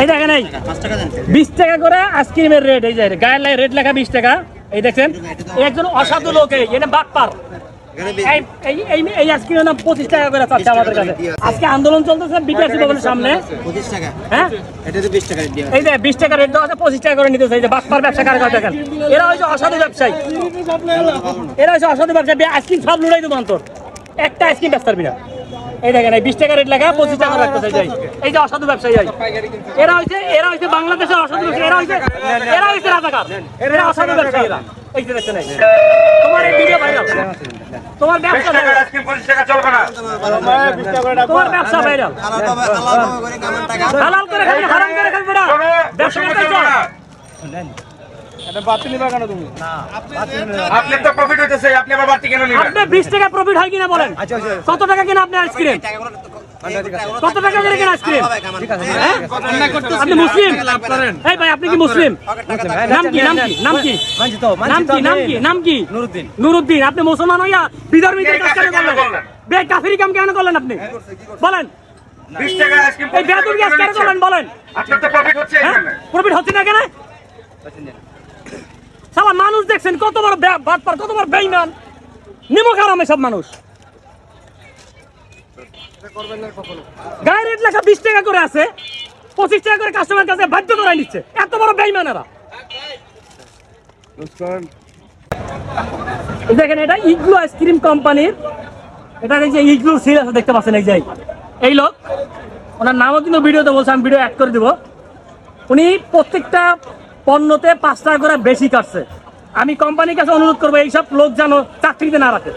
এই টাকা বিশ টাকা করে আইসক্রিমের রেট এই যে গায়ের লাই রেট লেখা বিশ টাকা। এই দেখছেন? একজন অসাধু লোক এই এটা বাটপার। আইসক্রিমের পঁচিশ টাকা করে চাচ্ছে আমাদের কাছে। আজকে আন্দোলন চলতেছে বিকাশি ভবনের সামনে। হ্যাঁ? এই যে বিশ টাকা রেট দেওয়া আছে পঁচিশ টাকা করে নিতেছে। এই যে বাটপার ব্যবসা কার কাছে দেখেন? এরা হচ্ছে অসাধু ব্যবসায়ী। এরা হচ্ছে অসাধু ব্যবসায়ী। আইসক্রিম সব লুড়াই দেবো অন্তর। একটা আইসক্রিম ব্যস্ত পারবি না। এই দেখেন এই বিশ টাকা রেট লেখা পঁচিশ টাকা রাখতেছে যাই এই যে অসাধু ব্যবসায়ী এই। এরা হচ্ছে এরা হচ্ছে বাংলাদেশের অসাধু ব্যবসায়ী এরা হচ্ছে এরা হচ্ছে রাজাকার। এরা অসাধু ব্যবসায়ী এরা। এই যে দেখছেন। তোমার এই ভিডিও ভাইরাল তোমার ব্যবসা। তোমার ব্যবসা ভাইরাল করে কামান টাকা। হালাল করে খাবি না, হারাম করে খাবি না ব্যবসা আপনার তো প্রফিট হইতেছে আপনি আবার বাড়তি কেন নিবেন? আপনি বিশ টাকা প্রফিট হয় কিনা বলেন? কত টাকা কিনা আপনি আইসক্রিম? কত টাকা করে কিনা আইসক্রিম? হ্যাঁ? আপনি মুসলিম? এই ভাই আপনি কি মুসলিম? নাম কি নাম কি নাম কি? নাম কি নাম কি নাম কি? নুরুদ্দিন। নুরুদ্দিন আপনি মুসলমান হইয়া বিধর্মীদের কাজ কেন করলেন? বে কাফিরি কাম কেন করলেন আপনি? বলেন। বিশ টাকা আইসক্রিম এই বেয়াদুর গ্যাস কেন করলেন বলেন। আপনার তো প্রফিট হচ্ছে হ্যাঁ? প্রফিট হচ্ছে না কেন সালা মানুষ দেখছেন, কত বড় কত বড় বেইমান। নিমক সব মানুষ। লেখা বিশ টাকা করে আছে, পঁচিশ টাকা করে কাস্টমার কাছে বাধ্য নিচ্ছে। এত বড় বেইমানেরা। এই দেখেন এটা ইগলু আইসক্রিম কোম্পানির, এটা যে ইগলু সিল আছে, দেখতে পাচ্ছেন এই যে এই। লোক, ওনার নামও কিন্তু ভিডিওতে বলছে, আমি ভিডিও অ্যাড করে দিব। উনি প্রত্যেকটা পণ্যতে পাঁচ টাকা করে বেশি কাটছে। আমি কোম্পানির কাছে অনুরোধ করব এইসব লোক যেন চাকরিতে না রাখে।